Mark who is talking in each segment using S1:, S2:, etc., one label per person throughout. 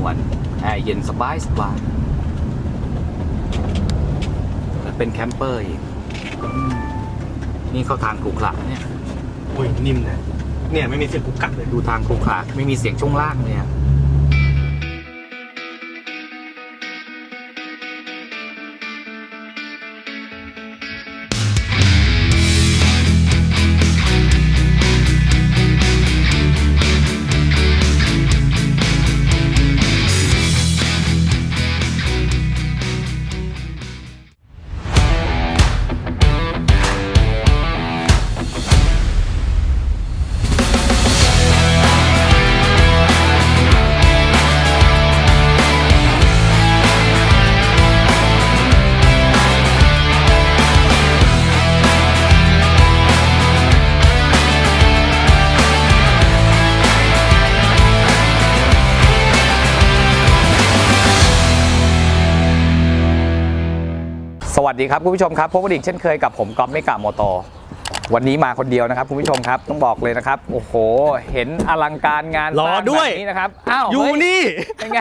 S1: นวลแอร์เย็นสบายสบายและเป็นแคมเปอร์อีกอืมนี่เข้าทางขรุขระเนี่ย
S2: อุ้ยนิ่มนะเนี่ยไม่มีเสียงกุกกักเลย
S1: ดูทางขรุขระไม่มีเสียงช่วงล่างเนี่ยส วัสดีครับคุณผู้ชมครับพบกันอีกเช่นเคยกับผมก๊อฟไม่กะโมโต วันนี้มาคนเดียวนะครับคุณผู้ชมครับต้องบอกเลยนะครับ โอ้โห เห็นอลังการงาน
S2: รอ
S1: สาง
S2: ด้วย
S1: แบบนี้นะครับอ้าว
S2: อยู่
S1: เฮ้
S2: นี่
S1: เป็นไง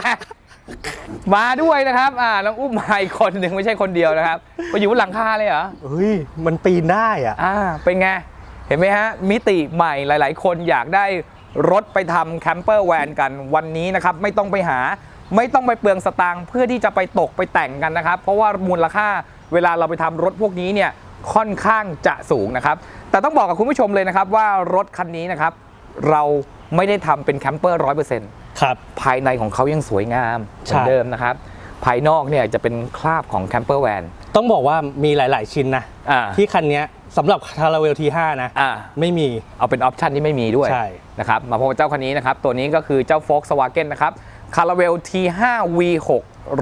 S1: มาด้วยนะครับอ่าน้องอุ้มมาอีกคนหนึ่งไม่ใช่คนเดียวนะครับมาอยู่บนหลังคาเลยเหรอ
S2: เฮ้ย มันปีนได้อะ
S1: อ่าเป็นไง เห็นไหมฮะ มิติใหม่หลาย ๆ คนอยากได้รถไปทำแคมเปอร์แวนกันวันนี้นะครับ ไม่ต้องไปหา ไม่ต้องไปเปลืองสตางค์เพื่อที่จะไปตกไปแต่งกันนะครับ เพราะว่ามูลค่า เวลาเราไปทำรถพวกนี้เนี่ยค่อนข้างจะสูงนะครับ แต่ต้องบอกกับคุณผู้ชมเลยนะครับว่ารถคันนี้นะครับเราไม่ได้ทำเป็นแคมเปอร์ร้อยเปอร์เซ็นต์
S2: ครับ
S1: ภายในของเขายังสวยงามเห
S2: ใช่
S1: มือนเดิมนะครับ ภายนอกเนี่ยจะเป็นคราบของแคมเปอร์แวน
S2: ต้องบอกว่ามีหลาย ๆ ชิ้นนะ
S1: อ่า
S2: ที่คันเนี้ยสำหรับคาราเวลที5นะ
S1: อ่า
S2: ไม่มี
S1: เอาเป็นออปชันที่ไม่มีด้วย
S2: ใช่
S1: นะครับมาพบกับเจ้าคันนี้นะครับ ตัวนี้ก็คือเจ้า Volkswagen นะครับ c a r a v e l T5 V6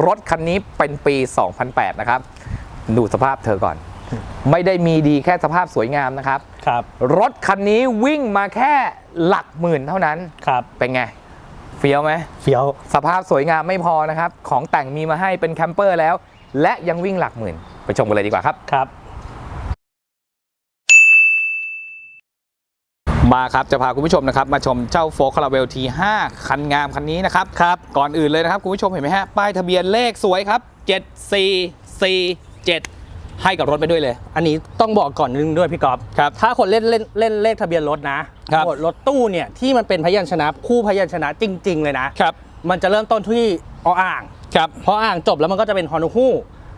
S1: รถคันนี้เป็นปี 2008 นะครับ ดูสภาพเธอก่อน ไม่ได้มีดีแค่สภาพสวยงามนะครับ
S2: ครับ
S1: รถคันนี้วิ่งมาแค่หลักหมื่นเท่านั้น
S2: ครับ
S1: เป็นไง เฟี้ยวไหม
S2: เฟี้ยว
S1: สภาพสวยงามไม่พอนะครับ ของแต่งมีมาให้เป็นแคมเปอร์แล้ว และยังวิ่งหลักหมื่น ไปชมกันเลยดีกว่าครับ
S2: ครับ
S1: มาครับ จะพาคุณผู้ชมนะครับ มาชมเจ้าโฟล์คาราเวลที5คันงามคันนี้นะครับ
S2: ครับ
S1: ก่อนอื่นเลยนะครับคุณผู้ชมเห็นไหมฮะ ป้ายทะเบียนเลขสวยครับ 7447ให้กับรถไปด้วยเลย
S2: อันนี้ต้องบอกก่อนนึงด้วยพี่กอฟ
S1: ครับ
S2: ถ้าคนเล่นเล่นเล่นเลขทะเบียนรถนะครับ หมวดรถตู้เนี่ยที่มันเป็นพยัญชนะคู่พยัญชนะจริง ๆ เลยนะ
S1: ครับ
S2: มันจะเริ่มต้นที่ออ่าง
S1: ครับ
S2: พออ่างจบแล้วมันก็จะเป็นฮอนูฮู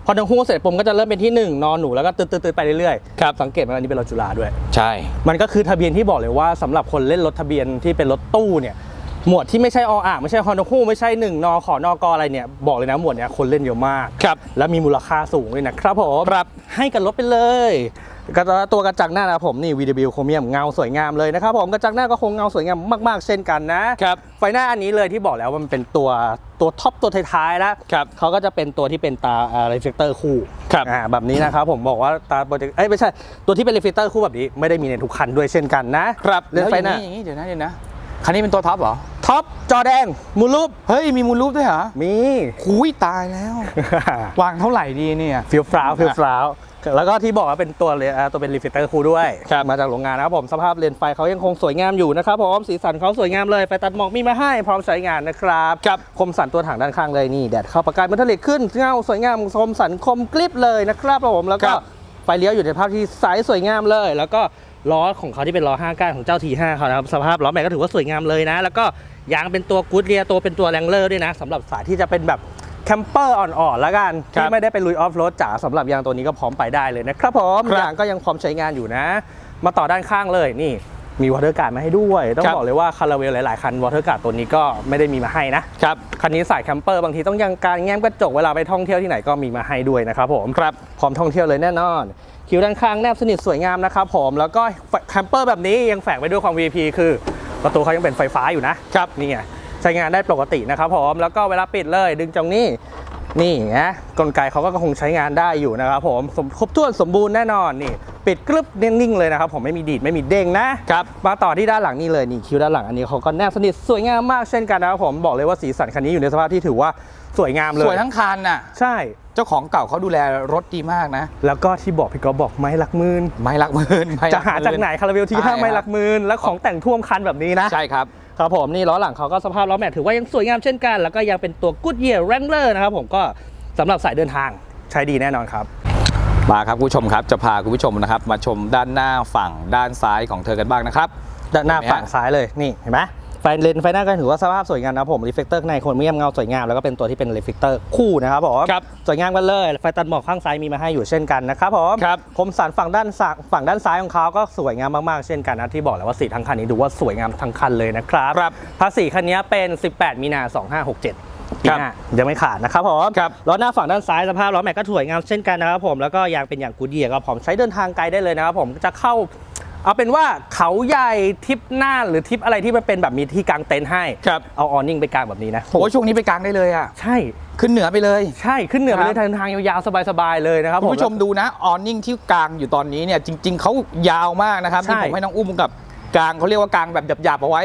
S2: พอนูฮูเสร็จปุ่มก็จะเริ่มเป็นที่หนึ่งนอนหนูแล้วก็ตืดๆๆไปเรื่อยๆ
S1: ครับ
S2: สังเกตไหมอันนี้เป็นรถจุฬาด้วย
S1: ใช่
S2: มันก็คือทะเบียนที่บอกเลยว่าสำหรับคนเล่นรถทะเบียนที่เป็นรถตู้เนี่ย หมวดที่ไม่ใช่ออ่างไม่ใช่ฮอนคู่ไม่ใช่หนึ่งนอขอนอกออะไรเนี่ยบอกเลยนะหมวดเนี้ยคนเล่นเยอะมาก
S1: ครับ
S2: และมีมูลค่าสูงด้วยนะครับผม
S1: ครับ
S2: ให้กันรถไปเลยกระตัวกระจังหน้านะครับผมนี่ VW โครเมียมเงาสวยงามเลยนะครับผมกระจังหน้าก็คงเงาสวยงามมากๆ เช่นกันนะครับไฟหน้าอันนี้เลยที่บอกแล้วว่ามันเป็นตัวตัวท็อปตัวท้ายๆแล้ว
S1: ครับ
S2: เขาก็จะเป็นตัวที่เป็นตาเรฟเฟกเตอร์คู่
S1: ครับ
S2: อ่าแบบนี้นะครับผมบอกว่าตาโปรเจกต์เอ้ยไม่ใช่ตัวที่เป็นเรฟเฟกเตอร์คู่แบบนี้ไม่ได้มีในทุกคันด้วยเช่นกันนะครับเลน
S1: แล้ว
S2: ส์ไฟ
S1: อย่าง
S2: หน้า
S1: นี้อย่างนี้เดี๋ยวนะเดี๋ยวนะ คันนี้เป็นตัวท็อปเหรอ
S2: ท็อปจอแดงมูลรูป
S1: เฮ้ย มีมูลรูปด้วยเหรอ
S2: มี
S1: คุยตายแล้ว วางเท่าไหร่ดีเนี่ย
S2: ฟิลฟราวฟิลฟราวแล้วก็ที่บอกว่าเป็นตัวเลนอ่าตัวเป็นรีเฟกเตอร์คู่ด้วย
S1: ครับ
S2: มาจากโรงงานนะครับผมสภาพเลนส์ไฟเขายังคงสวยงามอยู่นะครับผมสีสันเขาสวยงามเลยไฟตัดหมอกมีมาให้พร้อมใช้งานนะครับ
S1: ครับ
S2: คมสันตัวถังด้านข้างเลยนี่แดดเข้าประกายมันทะเลขึ้นเงาสวยงามคมสันคมกริบเลยนะครับผมแล้วก็
S1: ครับ
S2: ไฟเลี้ยวอยู่ในภาพที่ใสสวยงามเลย แล้วก็ ล้อของเขาที่เป็นล้อ5ก้านของเจ้า T5 เขานะครับสภาพล้อแม็กก็ถือว่าสวยงามเลยนะ แล้วก็ยางเป็นตัวกูดเรียตัวเป็นตัวแรงเลอร์ด้วยนะสำหรับสายที่จะเป็นแบบแคมเปอร์อ่อนๆแล้วกัน
S1: ครั
S2: ที่
S1: บ
S2: ไม่ได้ไปลุยออฟโรดจ๋าสำหรับยางตัวนี้ก็พร้อมไปได้เลยนะครับผม
S1: ครับ
S2: ยางก็ยังพร้อมใช้งานอยู่นะ มาต่อด้านข้างเลยนี่มีวอเตอร์การ์ดมาให้ด้วย ต้อง
S1: ครับ
S2: บอกเลยว่าคาราเวลหลาย ๆ คันวอเตอร์การ์ดตัวนี้ก็ไม่ได้มีมาให้นะ
S1: ครับ
S2: คันนี้สายแคมเปอร์บางทีต้องยังการแง้มกระจกเวลาไปท่องเที่ยวที่ไหนก็มีมาให้ด้วยนะครับผม
S1: ครับ
S2: พร้อมท่องเที่ยวเลยแน่นอน คิวด้านข้างแนบสนิทสวยงามนะครับผมแล้วก็แคมเปอร์แบบนี้ยังแฝงไปด้วยความ VIP คือประตูเขายังเป็นไฟฟ้าอยู่นะครับนี่ไงใช้งานได้ปกตินะครับผมแล้วก็เวลาปิดเลยดึงตรงนี้นี่นะกลไกเขาก็คงใช้งานได้อยู่นะครับผมสมครบถ้วนสมบูรณ์แน่นอนนี่ ปิดกรึบนิ่งๆเลยนะครับผมไม่มีดีดไม่มีเด้งนะครับมาต่อที่ด้านหลังนี่เลยนี่คิวด้านหลังอันนี้เขาก็แนบสนิทสวยงามมากเช่นกันนะครับผมบอกเลยว่าสีสันคันนี้อยู่ในสภาพที่ถือว่าสวยงามเลย
S1: สวยทั้งคันน่ะ
S2: ใช่
S1: เจ้าของเก่าเขาดูแลรถดีมากนะ
S2: แล้วก็ที่บอกพี่ก๊อฟบอกไม้หลักหมื่น
S1: ไม่รักหมื่นไม่รั
S2: จะหาจากไหนคาราเวลที่
S1: ใช่
S2: ห้าไม้
S1: ครับ
S2: หลักหมื่นแล้วของแต่งท่วมคันแบบนี้นะ
S1: ใช่ครับ
S2: ครับผมนี่ล้อหลังเขาก็สภาพล้อแม็กถือว่ายังสวยงามเช่นกัน แล้วก็ยังเป็นตัว Goodyear Wrangler นะครับผมก็สำหรับสายเดินทางใช้ดีแน่นอนครับ
S1: มาครับคุณผู้ชมครับจะพาคุณผู้ชมนะครับ มาชมด้านหน้าฝั่งด้านซ้ายของเธอกันบ้างนะครับ
S2: ด้านหน้า
S1: เห็นไหมฮะ
S2: ฝั่งซ้ายเลยนี่เห็นไหม ไฟเลนไฟหน้าก็ถือว่าสภาพสวยงามนะครับผมรีเฟกเตอร์ในโครเมียมเงาสวยงามแล้วก็เป็นตัวที่เป็นรีเฟกเตอร์คู่นะครับผม
S1: ครับ
S2: สวยงามกันเลยไฟตัดหมอกข้างซ้ายมีมาให้อยู่เช่นกันนะครับผม
S1: ครับ
S2: คมสันฝั่งด้านซ้ายฝั่งด้านซ้ายของเขาก็สวยงามมากๆเช่นกันนะที่บอกแล้วว่าสีทั้งคันนี้ดูว่าสวยงามทั้งคันเลยนะครับ
S1: ครับ
S2: ภาษีคันนี้เป็น 18 มีนา 2567ปีหน้ายังไม่ขาดนะครับผม
S1: ครับ
S2: ล้อหน้าฝั่งด้านซ้ายสภาพล้อแม็กก็สวยงามเช่นกันนะครับผมแล้วก็ยางเป็นอย่างกูดเดียก็พร้อมใช้เดินทางไกลได้เลยนะครับผมจะเข้า เอาเป็นว่าเขาใหญ่ทริปหน้าหรือทริปอะไรที่มันเป็นแบบมีที่กางเต็นท์ให้
S1: ครับ
S2: เอาออนิ่งไปกางแบบนี้นะ
S1: โอ้ช่วงนี้ไปกลางได้เลยอะ
S2: ใช่
S1: ขึ้นเหนือไปเลย
S2: ใช่ขึ้นเหนือไป
S1: ครั
S2: เล
S1: บ
S2: ยเดินทางยาวๆ สบายๆ เลยนะครับ
S1: คุณผู้ชมดูนะออนนิ่งที่กลางอยู่ตอนนี้เนี่ยจริง ๆเขายาวมากนะครับที่
S2: ใช่
S1: ผมให้น้องอุ้มกับ กลางเขาเรียกว่ากลางแบบหยาบๆเอาไว้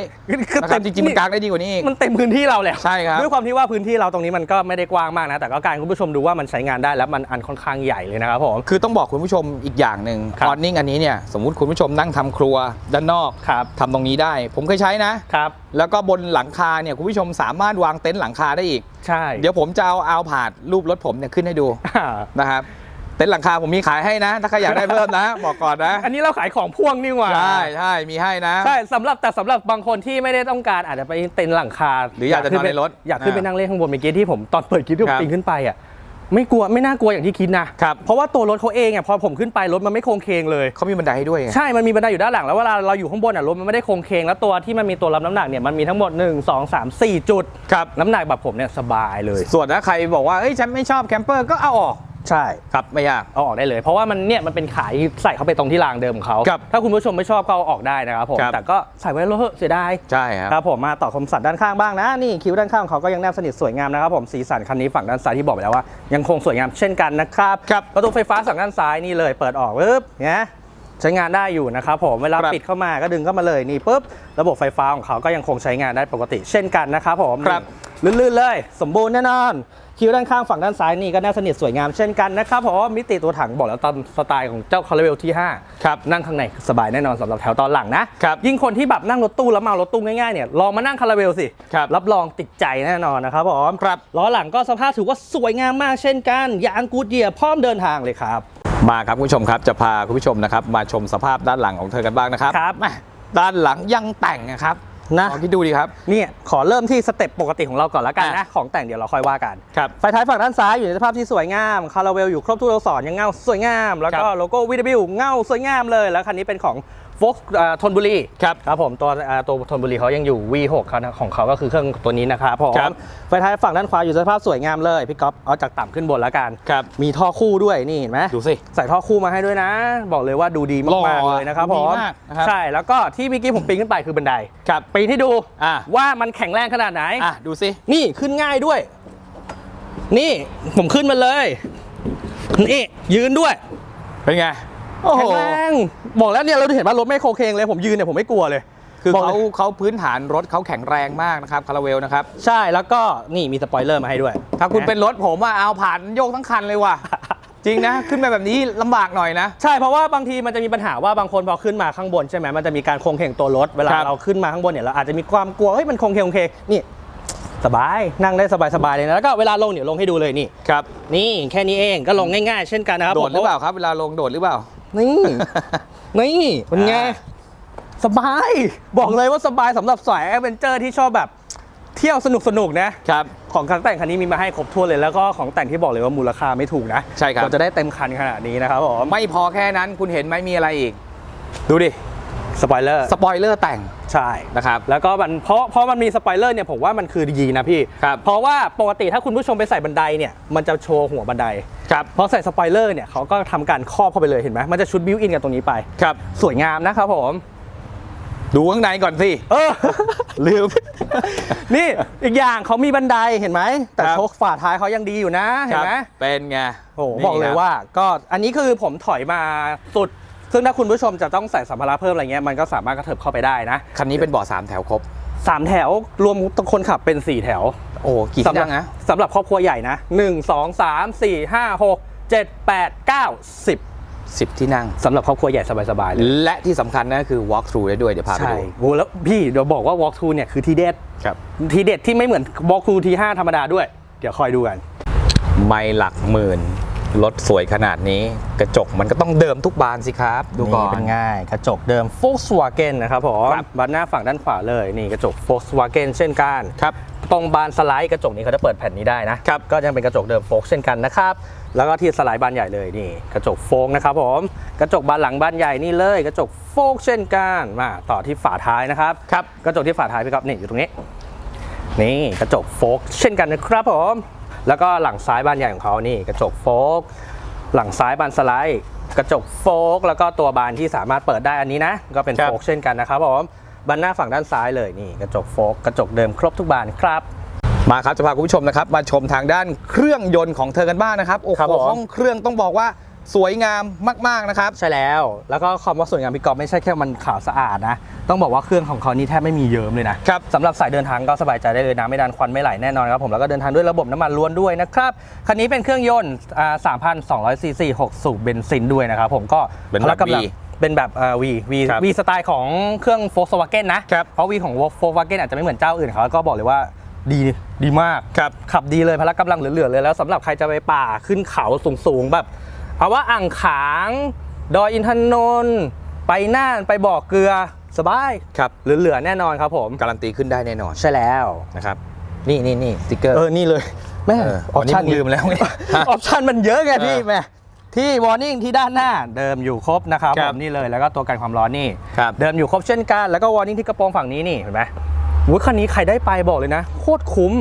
S2: คือ
S1: นะครับจริงๆมันกลางได้ดีกว่านี้อีก
S2: มันเต็มพื้นที่เราแล้ว
S1: ใช่ครับ
S2: ด้วยความที่ว่าพื้นที่เราตรงนี้มันก็ไม่ได้กว้างมากนะ แต่ก็การคุณผู้ชมดูว่ามันใช้งานได้แล้วมันอันค่อนข้างใหญ่เลยนะครับผม
S1: คือต้องบอกคุณผู้ชมอีกอย่างหนึ่ง
S2: ครับ
S1: ออนนิ่งอันนี้เนี่ยสมมุติคุณผู้ชมนั่งทำครัวด้านนอก
S2: ครับ
S1: ทำตรงนี้ได้ ผมเคยใช้นะ
S2: ครับ
S1: แล้วก็บนหลังคาเนี่ยคุณผู้ชมสามารถวางเต็นท์หลังคาได้อีก
S2: ใช่
S1: เดี๋ยวผมจะเอาเอาผาดรูปรถผมเนี่ยขึ้นให้ดู
S2: อ่า
S1: นะครับ เต็นท์หลังคาผมมีขายให้นะ ถ้าใครอยากได้เพิ่มนะ บอกก่อนนะ
S2: อันนี้เราขายของพ่วงนี่หว่า
S1: ใช่ใช่มีให้นะ
S2: ใช่สำหรับแต่สำหรับบางคนที่ไม่ได้ต้องการอาจจะไปเต็นท์หลังคา
S1: หรืออยากจะนอนในรถ
S2: อยากขึ้นไป
S1: อ่า
S2: นั่งเล่นข้างบนเมื่อกี้ที่ผมตอนเปิดคลิปที่ผ
S1: ครั
S2: ม
S1: บ
S2: ปีนขึ้นไปอะไม่กลัวไม่น่ากลัวอย่างที่คิดนะครับเพราะว่าตัวรถเขาเองอะพอผมขึ้นไปรถมันไม่โค้งเคงเลย
S1: เขามีบันไดให้ด้วยไง
S2: ใช่ มันมีบันไดอยู่ด้านหลังแล้วเวลาเราอยู่ข้างบนอะรถมันไม่ได้โค้งเคงแล้วตัวที่มันมีตัวรับน้ำหนักเนี่ยมันมีทั้งหมด 1 2 3 4 จุด
S1: ครับ
S2: น้ำหนักแบบผมเนี่ยสบายเลย
S1: ส่วนถ้าใครบอกว่าเอ้ยฉันไม่ชอบแคมเปอร์ก็เอาออก
S2: ใช่
S1: ครับไม่ยาก
S2: เอาออกได้เลย เพราะว่ามันเนี่ยมันเป็นขายใส่เข้าไปตรงที่รางเดิมของเขา
S1: ครับ
S2: ถ้าคุณผู้ชมไม่ชอบก็เอาออกได้นะครับผม
S1: ครับ
S2: แต่ก็ใส่ไว้ในรถเถอะเสียดาย
S1: ใช่ครับ
S2: ครับผมมาต่อคมสันด้านข้างบ้างนะนี่คิ้วด้านข้างของเขาก็ยังแนบสนิทสวยงามนะครับผมสีสันคันนี้ฝั่งด้านซ้ายที่บอกไปแล้วว่า ยังคงสวยงามเช่นกันนะครับ
S1: ครับ
S2: ประตูไฟฟ้าฝั่งด้านซ้ายนี่เลยเปิดออกปึ๊บเนี่ยใช้งานได้อยู่นะครับผมเวลา
S1: ครับ
S2: ปิดเข้ามาก็ดึงเข้ามาเลยนี่ปุ๊บระบบไฟฟ้าของเขาก็ยังคงใช้งานได้ปกติ เช่นกันนะครับผม
S1: ครับ
S2: นี่ลื่นๆเลย สมบูรณ์แน่นอน คิ้วด้านข้างฝั่งด้านซ้ายนี่ก็แนบสนิทสวยงามเช่นกันนะครับผมมิติตัวถังบอกแล้วตามสไตล์ของเจ้าคาร์เวลที่5
S1: ครับ
S2: นั่งข้างในสบายแน่นอนสำหรับแถวตอนหลังนะครับยิ่งคนที่แบบนั่งรถตู้แล้วเมารถตู้ง่ายๆเนี่ยลองมานั่งคาราเวลสิ
S1: ครับ
S2: รับรองติดใจแน่นอนนะครับผม
S1: ครับ
S2: ล้อหลังก็สภาพถือว่าสวยงามมากเช่นกันยางกูดเยียร์พร้อมเดินทางเลยครับ
S1: มาครับคุณผู้ชมครับจะพาคุณผู้ชมนะครับมาชมสภาพด้านหลังของเธอกันบ้างนะครับ
S2: ครับ
S1: แม่ด้านหลังยังแต่งนะครับ
S2: นะ
S1: ลองคิดดูดีครับ
S2: เนี่ยขอเริ่มที่สเต็ปปกติของเราก่อนละกันนะ
S1: อะ
S2: ของแต่งเดี๋ยวเราค่อยว่ากัน
S1: ครับ
S2: ไฟท้ายฝั่งด้านซ้ายอยู่ในสภาพที่สวยงามคาราเวลอยู่ครบทุกตัวอักษรยังเงาสวยงาม แล้วก็
S1: ครับ
S2: โลโก้ VW เงาสวยงามเลย แล้วคันนี้เป็นของ โฟกทนบุรี
S1: ครับ
S2: ครับผมตัวอ่าตัวทนบุรีเขายังอยู่ V6 เขานะของเขาก็คือเครื่องตัวนี้นะครับผม
S1: ครับ
S2: ไฟท้ายฝั่งด้านขวาอยู่ในสภาพสวยงามเลยพี่ก๊อฟเอาจากต่ำขึ้นบนแล้วกัน
S1: ครับ
S2: มีท่อคู่ด้วยนี่เห็นไหม
S1: ดูสิ
S2: ใส่ท่อคู่มาให้ด้วยนะ บอกเลยว่าดูดี
S1: หล่อ
S2: มากๆเลยนะครับ
S1: ดู
S2: ผ
S1: ดี
S2: ม
S1: มากนะครับ
S2: ใช่แล้วก็ที่เมื่อกี้ผมปีนขึ้นไปคือบันได
S1: ครับ
S2: ปีนให้ดู
S1: อะ
S2: ว่ามันแข็งแรงขนาดไหน
S1: อะดูสิ
S2: นี่ขึ้นง่ายด้วย นี่ผมขึ้นมาเลยนี่ยืนด้วย
S1: เป็นไงโอ้โห
S2: แข็งแรง บอกแล้วเนี่ยเราเห็นว่ารถไม่โคเคงเลยผมยืนเนี่ยผมไม่กลัวเลย
S1: คือ
S2: บอก
S1: เขา
S2: ลย
S1: เขาพื้นฐานรถเขาแข็งแรงมากนะครับคาราเวลนะครับ
S2: ใช่แล้วก็นี่มีสปอยเลอร์มาให้ด้วย
S1: ถ้าคุณเป็นรถผมว่าเอาผ่านโยกทั้งคันเลยว่ะ จริงนะ ขึ้นไปแบบนี้ลำบากหน่อยนะ
S2: ใช่เพราะว่าบางทีมันจะมีปัญหาว่าบางคนพอขึ้นมาข้างบนใช่ไหมมันจะมีการโคงเคงตัวรถเวลา
S1: ครับ
S2: เราขึ้นมาข้างบนเนี่ยเราอาจจะมีความกลัวเฮ้ยมันโคงเคงโคงเคงนี่สบายนั่งได้สบายๆเลยนะแล้วก็เวลาลงเดี๋ยวลงให้ดูเลยนี่
S1: ครับ
S2: นี่แค่นี้เองก็ลงง่ายๆ เช่นกันนะครับ
S1: โดดหรือเป
S2: ผม
S1: ล่าครับเวลาลงโดดหรือเปล่า
S2: นี่ นี่เป็นไง
S1: อ่า
S2: สบาย บอกเลยว่าสบายสำหรับสายแอดเวนเจอร์ที่ชอบแบบ เที่ยวสนุกสนุกๆนะ
S1: ครับ
S2: ของคันแต่งคันนี้มีมาให้ครบถ้วนเลยแล้วก็ของแต่งที่บอกเลยว่ามูลค่าไม่ถูกนะ
S1: ใช่ครับ
S2: กว่าจะได้เต็มคันขนาดนี้นะครับผม
S1: ไม่พอแค่นั้นคุณเห็นไหมมีอะไรอีก ดูดิ
S2: สปอยเลอร์
S1: สปอยเลอร์แต่ง
S2: ใช่
S1: นะครับ
S2: แล้วก็มันเพราะเพราะมันมีสปอยเลอร์เนี่ยผมว่ามันคือดีนะพี่
S1: ครับ
S2: เพราะว่าปกติถ้าคุณผู้ชมไปใส่บันไดเนี่ยมันจะโชว์หัวบันได
S1: ครับ
S2: พอใส่สปอยเลอร์เนี่ยเขาก็ทำการครอบเข้าไปเลยเห็นไหมมันจะชุดบิวอินกันตรงนี้ไป
S1: ครับ
S2: สวยงามนะครับผม
S1: ดูข้างในก่อนสิ
S2: เออ
S1: ลืม
S2: นี่อีกอย่างเขามีบันไดเห็นไหม แต่
S1: ครับ
S2: โชคฝาท้ายเขายังดีอยู่นะ เห็นไหม
S1: ครับเป็นไง
S2: โอ้โห
S1: นี่
S2: บอกเลย
S1: ครับ
S2: ว่า ก็อันนี้คือผมถอยมาสุด ซึ่งถ้าคุณผู้ชมจะต้องใส่สัมภาระเพิ่มอะไรเงี้ยมันก็สามารถกระเถิบเข้าไปได้นะ
S1: คันนี้เป็นเบาะสามแถวครบ
S2: สามแถวรวมคนขับเป็น4แถว
S1: โอ้กี่
S2: สำ
S1: ที่
S2: หรั
S1: นั่งนะ
S2: สำหรับครอบครัวใหญ่นะ1 2 3 4 5 6 7 8 9 10
S1: 10ที่นั่ง
S2: สำหรับครอบครัวใหญ่สบายๆเลย
S1: และที่สำคัญนั่นก็คือ walk through ได้ด้วยเดี๋ยวพาไป
S2: ใช่
S1: ดู
S2: โอ้แล้วพี่เดี๋ยวบอกว่า walk through เนี่ยคือทีเด็ด
S1: ครับ
S2: ทีเด็ดที่ไม่เหมือน walk through ที5ธรรมดาด้วย เดี๋ยวคอยดูกัน
S1: ไม่หลักหมื่น รถสวยขนาดนี้กระจกมันก็ต้องเดิมทุกบานสิครับ ดูก่อน
S2: นี่เป็นง่ายกระจกเดิม Volkswagen นะครับผม
S1: ครับ
S2: บานหน้าฝั่งด้านขวาเลยนี่กระจก Volkswagen เช่นกัน
S1: ครับ
S2: ตรงบานสไลด์กระจกนี้เขาจะเปิดแผ่นนี้ได้นะครับก็ยังเป็นกระจกเดิมโฟกเช่นกันนะครับแล้วก็ที่สไลด์บานใหญ่เลยนี่ กระจกโฟกนะครับผมกระจกบานหลังบานใหญ่นี่เลย กระจกโฟกเช่นกันมาต่อที่ฝาท้ายนะครับ
S1: ครับ
S2: กระจกที่ฝาท้ายพี่ก๊อฟนี่อยู่ตรงนี้ นี่กระจกโฟกเช่นกันนะครับผม แล้วก็หลังซ้ายบานใหญ่ของเขานี่กระจกโฟกหลังซ้ายบานสไลด์ กระจกโฟกแล้วก็ตัวบานที่สามารถเปิดได้อันนี้นะ ก็เป็น
S1: ครับ
S2: โฟกเช่นกันนะครับผมบานหน้าฝั่งด้านซ้ายเลยนี่กระจกโฟกกระจกเดิมครบทุกบานครับ
S1: มาครับจะพาคุณผู้ชมนะครับมาชมทางด้านเครื่องยนต์ของเธอกันบ้างนะครับโอ้โห
S2: ครับผม
S1: ห้องเครื่องต้องบอกว่า สวยงามมาก ๆ นะครับ
S2: ใช่แล้ว แล้วก็คำว่าสวยงามพี่กอฟไม่ใช่แค่มันขาวสะอาดนะ ต้องบอกว่าเครื่องของเขานี่แทบไม่มีเยิ้มเลยนะครับสำหรับสายเดินทางก็สบายใจได้เลยนะไม่ดันควันไม่ไหลแน่นอนครับผม แล้วก็เดินทางด้วยระบบน้ำมันล้วนด้วยนะครับ คันนี้เป็นเครื่องยนต์อ่า3,200ซีซี6สูบเบนซินด้วยนะครับผมก็
S1: เป็น
S2: พ
S1: แบบ
S2: ละกำลัง
S1: V
S2: เป็นแบบวีวี
S1: ครับ
S2: วีสไตล์ของเครื่อง Volkswagen นะครับเพราะวีของ Volkswagen อาจจะไม่เหมือนเจ้าอื่นเขาก็บอกเลยว่าดีดีมาก
S1: ครับ
S2: ขับดีเลยพละกำลังเหลือๆเลยแล้วสำหรับใครจะไปป่าขึ้นเขาสูงๆแบบ เอาว่าอ่างขาง ดอยอินทนนท์ไปน่านไปบ่อเกลือสบาย
S1: ครับ
S2: เหลือๆแน่นอนครับผม
S1: การันตีขึ้นได้แน่นอน
S2: ใช่แล้ว
S1: นะครับนี่นี่นี่สติ๊กเกอร์
S2: เออนี่เลยแม่
S1: เออ
S2: ออปชั่น
S1: อันนี้ลืมแล้วไง
S2: ออปชั่นมันเยอะไงพี่
S1: เออ
S2: แม่ที่วอร์นิ่งที่ด้านหน้าเดิมอยู่ครบนะครับ
S1: ครั
S2: ผ
S1: บ
S2: มนี่เลยแล้วก็ตัวกันความร้อนนี่
S1: ครับ
S2: เดิมอยู่ครบเช่นกันแล้วก็วอร์นิ่งที่กระโปรงฝั่งนี้นี่เห็นไหมวุ้ยคันนี้ใครได้ไปบอกเลยนะ โคตรคุ้ม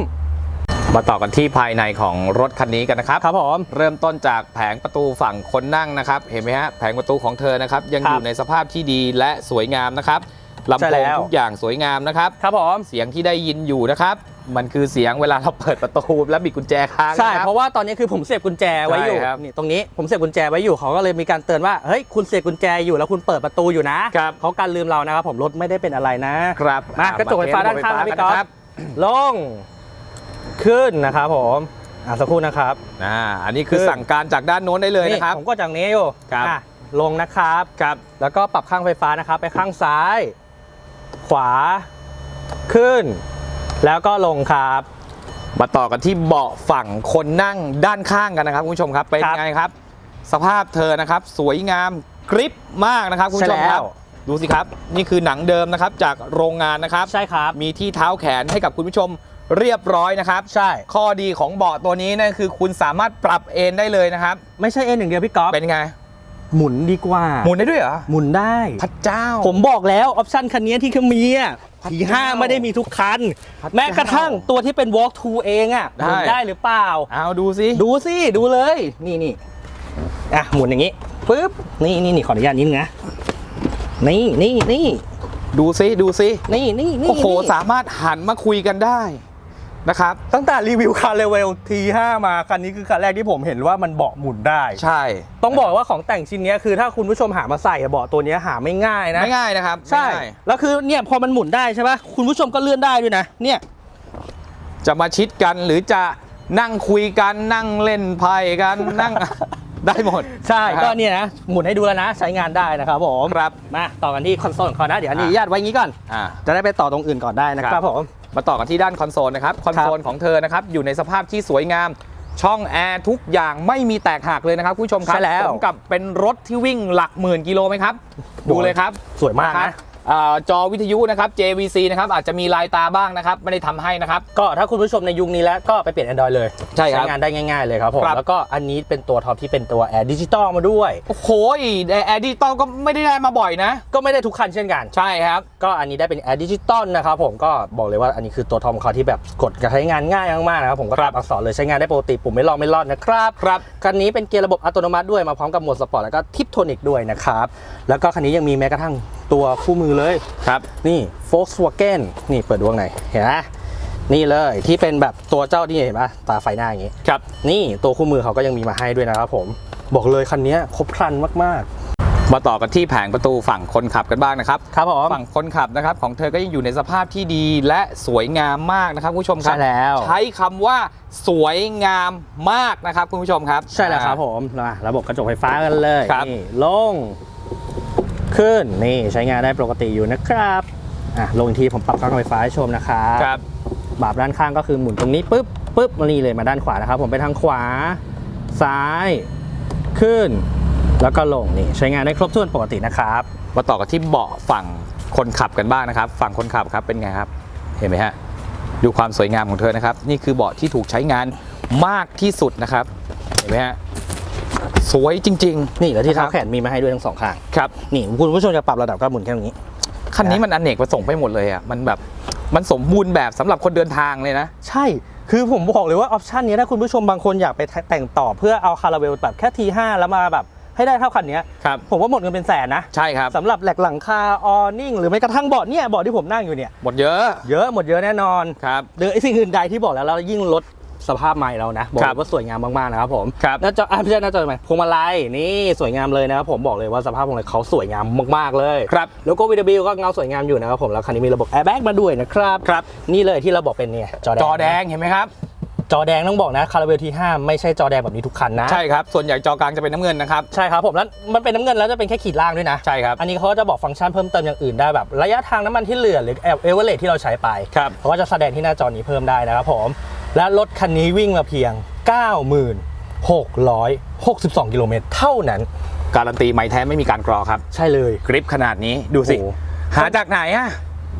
S1: มาต่อกันที่ภายในของรถคันนี้กันนะครับ
S2: ครับผม
S1: เริ่มต้นจากแผงประตูฝั่งคนนั่งนะครับ เห็นไหมฮะแผงประตูของเธอนะครับ ยัง
S2: ครับ
S1: อยู่ในสภาพที่ดีและสวยงามนะครับลำ
S2: ใช่
S1: โพ
S2: แล้
S1: ง
S2: ว
S1: ทุกอย่างสวยงามนะครับ
S2: ครับผม
S1: เสียงที่ได้ยินอยู่นะครับมันคือเสียงเวลาเราเปิดประตูและบิดกุญแจค้าง
S2: ใช่
S1: นคบ
S2: เพราะว่าตอนนี้คือผมเสียบกุญแจไว้อยู่
S1: ใช่ครับ
S2: นี่ตรงนี้ผมเสียบกุญแจไว้อยู่เขาก็เลยมีการเตือนว่าเฮ้ยคุณเสียบกุญแจอยู่แล้วคุณเปิดประตูอยู่นะครับเขาการลืมเรานะครับผมรถไม่ได้เป็นอะไรนะครับมากระจกไฟฟ้าด้านข้างนะพี่ก๊อฟ
S1: ครับ
S2: ลง ขึ้นนะครับผมอะสักครู่นะครับ
S1: อ่าอันนี้คือ
S2: ขึ้น
S1: สั่งการจากด้านโน้นได้เลยนะครับ
S2: ผมก็จากนี้อยู่
S1: ครับ
S2: อะลงนะครับ
S1: ครับ
S2: แล้วก็ปรับข้างไฟฟ้านะครับ ไปข้างซ้าย ขวา ขึ้น แล้วก็ลงครับ
S1: มาต่อกันที่เบาะฝั่งคนนั่งด้านข้างกันนะครับคุณผู้ชมครับเป็น
S2: ครับ
S1: ไงครับ สภาพเธอนะครับ สวยงามกริปมากนะครับคุณผู้ชม
S2: ใช่
S1: ค
S2: แล้
S1: รับ
S2: ว
S1: ดูสิครับ นี่คือหนังเดิมนะครับจากโรงงานนะครับ
S2: ใช่ครับ
S1: มีที่เท้าแขนให้กับคุณผู้ชม เรียบร้อยนะครับ
S2: ใช่
S1: ข้อดีของเบาะตัวนี้นั่นคือคุณสามารถปรับเอนได้เลยนะครับ
S2: ไม่ใช่เอ็นอย่างเดียวพี่ก๊อฟ
S1: เป็นไง
S2: หมุนดีกว่า
S1: หมุนได้ด้วยเหรอ
S2: หมุนได้
S1: พระเจ้า
S2: ผมบอกแล้วออปชันคันนี้ที่เขามีอะ
S1: พระ
S2: ที
S1: เจ้า
S2: ห้าไม่ได้มีทุกคัน
S1: พระเจ้า
S2: แม้กระทั่งตัวที่เป็น walk to เองอะห
S1: ได้
S2: มุนได้หรือเปล่า
S1: เอาดูสิ
S2: ดูสิดูเลย นี่นี่อะหมุนอย่างนี้ปึ๊บนี่นี่นี่ขออนุญาตนิดนึงนะนี่นี่นี่
S1: ดูสิ ดูสิ
S2: นี่นี่นี่
S1: โอ้โห
S2: นี่
S1: สามารถหันมาคุยกันได้ นะครับ
S2: ตั้งแต่รีวิวคาร์เลเวล T5 มาคันนี้คือคันแรกที่ผมเห็นว่ามันเบาะหมุนได้
S1: ใช่
S2: ต้องบอกว่าของแต่งชิ้นเนี้ยคือถ้าคุณผู้ชมหามาใส่อะเบาะตัวเนี้ยหาไม่ง่ายนะ
S1: ไม่ง่ายนะครับ
S2: ใช่
S1: ไม่ง่าย
S2: แล้วคือเนี่ยพอมันหมุนได้ใช่ปะคุณผู้ชมก็เลื่อนได้ด้วยนะ เนี่ย
S1: จะมาชิดกันหรือจะนั่งคุยกันนั่งเล่นไพ่กันนั่งได้หมด
S2: ใช่
S1: นะครับ
S2: ก็เนี่ยนะหมุนให้ดูแล้วนะ ใช้งานได้นะครับผม
S1: ครับ
S2: มาต่อกันที่คอนโซลของเขานะ เดี๋ยวอันนี้ญาตไว้งี้ก่อน
S1: อ่า
S2: จะได้ไปต่อตรงอื่นก่อนได้นะค
S1: ครั
S2: รับบผม
S1: มาต่อกันที่ด้านคอนโซลนะครับคอนโซลของเธอนะครับอยู่ในสภาพที่สวยงามช่องแอร์ทุกอย่างไม่มีแตกหักเลยนะครับคุณผู้ชมครับ
S2: ใช่แล้ว
S1: สมกับเป็นรถที่วิ่งหลักหมื่นกิโลไหมครับ ดูเลยครับ
S2: สวยมาก
S1: ครั
S2: นะ
S1: บอ่า จอวิทยุนะครับ JVC นะครับอาจจะมีลายตาบ้างนะครับ ไม่ได้ทำให้นะครับ
S2: ก็ถ้าคุณผู้ชมในยุคนี้แล้วก็ไปเปลี่ยน Android เลย
S1: ใช่ครับ
S2: งานได้ง่ายๆเลยครับผม
S1: ครับ
S2: แล้วก็อันนี้เป็นตัวท็อปที่เป็นตัวแอร์ดิจิตอลมาด้วย
S1: โอ้โหแอร์ดิจิตอลก็ไม่ได้ได้มาบ่อยนะ
S2: ก็ไม่ได้ทุกคันเช่นกัน
S1: ใช่ครับ
S2: ก็อันนี้ได้เป็นแอร์ดิจิตอลนะครับผมก็บอกเลยว่าอันนี้คือตัวทอมเขาที่แบบกดการใช้งานง่ายมากๆนะครับผมก็
S1: ครั
S2: ตา
S1: บ
S2: มอักษรเลยใช้งานได้ปกติปุ่มไม่ลองไม่รอดนะครับ
S1: ครับ
S2: คันนี้เป็นเกียร์ระบบอัตโนมัติด้วยมาพร้อมกับโหมดสปอร์ตแล้วก็ทิปโทนิกด้วยนะครับแล้วก็คันนี้ยังมีแม้กระทั่ง ตัวคู่มือเลย
S1: ครับ
S2: นี่ Volkswagen นี่เปิดดูข้างในเห็นไหมนี่เลยที่เป็นแบบตัวเจ้าที่เห็นปะตาไฟหน้าอย่างงี้
S1: ครับ
S2: นี่ตัวคู่มือเขาก็ยังมีมาให้ด้วยนะครับผม บอกเลยคันนี้ครบครันมากๆ
S1: มาต่อกันที่แผงประตูฝั่งคนขับกันบ้างนะครับ
S2: ครับผม
S1: ฝั่งคนขับนะครับของเธอก็ยังอยู่ในสภาพที่ดีและสวยงามมากนะครับคุณผู้ชมครับ
S2: ใช่แล้ว
S1: ใช้คำว่าสวยงามมากนะครับคุณผู้ชมครับ
S2: ใช่แล้วครับผมมาระบบกระจกไฟฟ้ากันเลย
S1: ครับ
S2: นี่ลง ขึ้นนี่ใช้งานได้ปกติอยู่นะครับอะลงอีกทีผมปรับกล้องไฟฟ้าให้ชมนะครับ
S1: ครับ
S2: บาบด้านข้างก็คือหมุนตรงนี้ปุ๊บปุ๊บมานี่เลยมาด้านขวานะครับ ผมไปทางขวา ซ้าย ขึ้น แล้วก็ลงนี่ใช้งานได้ครบถ้วนปกตินะครับ
S1: มาต่อกันที่เบาะฝั่งคนขับกันบ้างนะครับ ฝั่งคนขับครับเป็นไงครับ เห็นไหมฮะ ดูความสวยงามของเธอนะครับ นี่คือเบาะที่ถูกใช้งานมากที่สุดนะครับ เห็นไหมฮะ สวยจริง
S2: นี่แล้วที่เท้า
S1: ครับ
S2: แขนมีมาให้ด้วยทั้งสองข้าง
S1: ๆครับ
S2: นี่คุณผู้ชมจะปรับระดับก็หมุนแค่ตรงนี้
S1: คันนี้มันอเนกประสงค์ไปหมดเลยอะมันแบบมันสมบูรณ์แบบสำหรับคนเดินทางเลยนะ
S2: ใช่คือผมบอกเลยว่าออปชันนี้ถ้าคุณผู้ชมบางคนอยากไปแต่งต่อเพื่อเอาคาราเวลแบบแค่ T5 แล้วมาแบบให้ได้เท่าคันนี้
S1: ครับ
S2: ผมว่าหมดเงินเป็นแสนนะ
S1: ใช่ครับ
S2: สำหรับแหลกหลังคาออนิ่งหรือไม่กระทั่งเบาะเนี่ยเบาะที่ผมนั่งอยู่เนี่ย
S1: หมดเยอะ
S2: เยอะหมดเยอะแน่นอน
S1: ครับ
S2: เดือไอสิ่งอื่นใดที่บอกแล้วเรายิ่งลด สภาพใหม่เรานะ บอก
S1: ครั
S2: เล
S1: บ
S2: ยว่าสวยงามมากๆนะครับผม
S1: ครับ
S2: หน้าจออะไม่ใช่หน้าจอใหม่พวงมาลัยนี่สวยงามเลยนะครับผมบอกเลยว่าสภาพพวงมาลัยเขาสวยงามมากๆเลย
S1: ครับ
S2: แล้วก็ VW ก็เงาสวยงามอยู่นะครับผมแล้วคันนี้มีระบบแอร์แบ็กมาด้วยนะครับ
S1: ครับ
S2: นี่เลยที่เราบอกเป็นเนี่ยจอแดง
S1: จอแดงเห็นไหมครับ
S2: จอแดงต้องบอกนะคาราเวลที่5ไม่ใช่จอแดงแบบนี้ทุกคันนะ
S1: ใช่ครับส่วนใหญ่จอกลางจะเป็นน้ำเงินนะครับ
S2: ใช่ครับผมแล้วมันเป็นน้ำเงินแล้วจะเป็นแค่ขีดล่างด้วยนะ
S1: ใช่ครับ
S2: อันนี้เขาก็จะบอกฟังก์ชันเพิ่มเติมอย่างอื่นได้แบบระยะทางน้ำมันที่เหลือหรือเอเวอเรที่เราใช้ไป
S1: ครับ
S2: เขาก็จะแสดงที่หน้าจอนี้เพิ่มได้นะครับผม และรถคันนี้วิ่งมาเพียง 9662 กิโลเมตรเท่านั้น
S1: การันตีไม้แท้ไม่มีการกรอครับ
S2: ใช่เลย
S1: กริปขนาดนี้ดูสิ
S2: โอ้
S1: หาจากไหนอะ